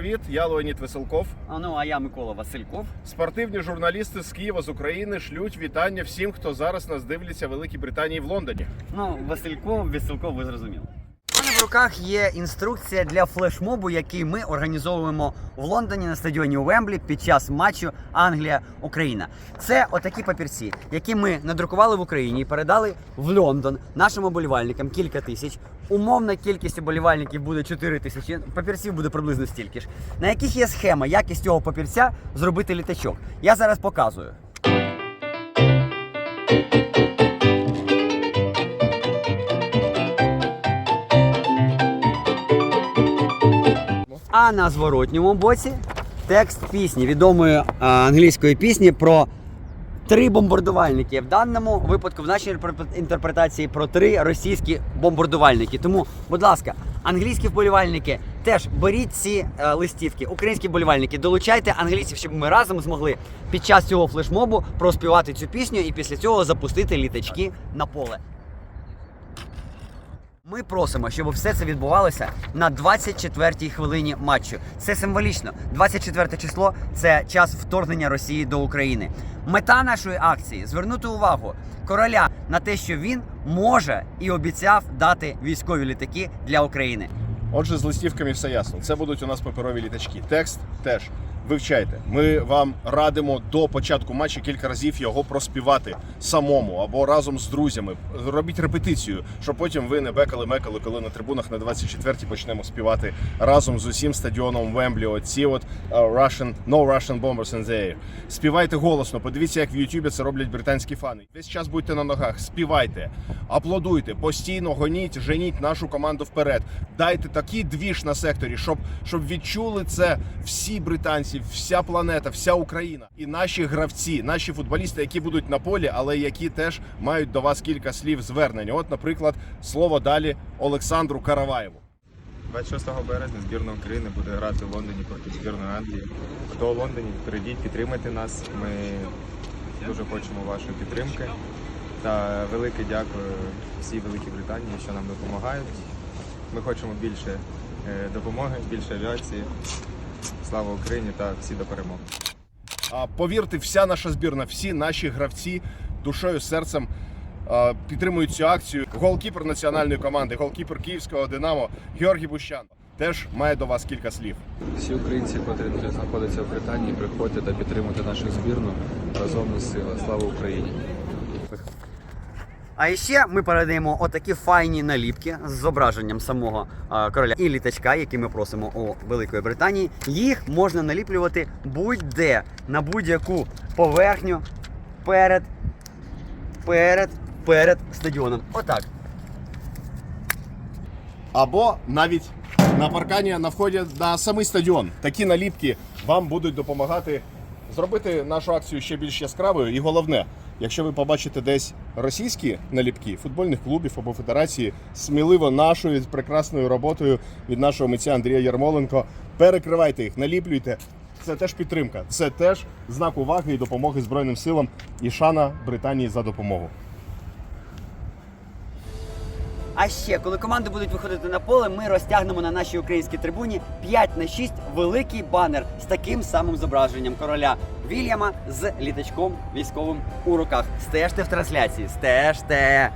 привіт! Я Леонід Веселков. А ну а я Микола Васильков. Спортивні журналісти з Києва з України шлють вітання всім, хто зараз нас дивляться в Великій Британії в Лондоні. Ну, Васильков, Веселков, ви зрозуміли. В руках є інструкція для флешмобу, який ми організовуємо в Лондоні на стадіоні Уемблі під час матчу Англія-Україна. Це отакі папірці, які ми надрукували в Україні і передали в Лондон нашим оболівальникам кілька тисяч. Умовна кількість оболівальників буде 4 тисячі, папірців буде приблизно стільки ж. На яких є схема, як із цього папірця зробити літачок. Я зараз показую. А на зворотньому боці текст пісні, відомої англійської пісні про три бомбардувальники. В даному випадку, в нашій інтерпретації про три російські бомбардувальники. Тому, будь ласка, англійські вболівальники теж беріть ці е, листівки. Українські вболівальники, долучайте англійців, щоб ми разом змогли під час цього флешмобу проспівати цю пісню і після цього запустити літачки на поле. Ми просимо, щоб все це відбувалося на 24-й хвилині матчу. Це символічно. 24 число це час вторгнення Росії до України. Мета нашої акції звернути увагу короля на те, що він може і обіцяв дати військові літаки для України. Отже, з листівками все ясно. Це будуть у нас паперові літачки. Текст теж вивчайте. Ми вам радимо до початку матчу кілька разів його проспівати самому або разом з друзями. Робіть репетицію, щоб потім ви не бекали-мекали, коли на трибунах на 24-й почнемо співати разом з усім стадіоном Вемблі. Оці от uh, Russian, No Russian Bombers in the Air. Співайте голосно. Подивіться, як в Ютубі це роблять британські фани. Весь час будьте на ногах, співайте, аплодуйте, постійно гоніть, женіть нашу команду вперед. Дайте такий двіж на секторі, щоб, щоб відчули це всі британці, вся планета, вся Україна і наші гравці, наші футболісти, які будуть на полі, але які теж мають до вас кілька слів звернень. От, наприклад, слово далі Олександру Караваєву. 26 березня збірна України буде грати в Лондоні проти збірної Англії. Хто в Лондоні, прийдіть, підтримайте нас. Ми дуже хочемо вашої підтримки. Та велике дякую всій Великій Британії, що нам допомагають. Ми хочемо більше е, допомоги, більше авіації. Слава Україні та всі до перемоги. А, Повірте, вся наша збірна, всі наші гравці душою, серцем а, підтримують цю акцію. Голкіпер національної команди, голкіпер київського Динамо Георгій Бущан теж має до вас кілька слів. Всі українці, котрі знаходяться в Британії, приходьте та підтримуйте нашу збірну. Разом ми сила. Слава Україні! А ще ми передаємо отакі файні наліпки з зображенням самого короля і літачка, які ми просимо у Великої Британії. Їх можна наліплювати будь-де на будь-яку поверхню перед, перед, перед стадіоном. Отак. Або навіть на паркані на вході на самий стадіон. Такі наліпки вам будуть допомагати зробити нашу акцію ще більш яскравою. І головне, якщо ви побачите десь російські наліпки футбольних клубів або федерації, сміливо нашою прекрасною роботою від нашого митця Андрія Ярмоленко перекривайте їх, наліплюйте. Це теж підтримка, це теж знак уваги і допомоги Збройним силам і шана Британії за допомогу. А ще, коли команди будуть виходити на поле, ми розтягнемо на нашій українській трибуні 5 на 6 великий банер з таким самим зображенням короля Вільяма з літачком військовим у руках. Стежте в трансляції, стежте.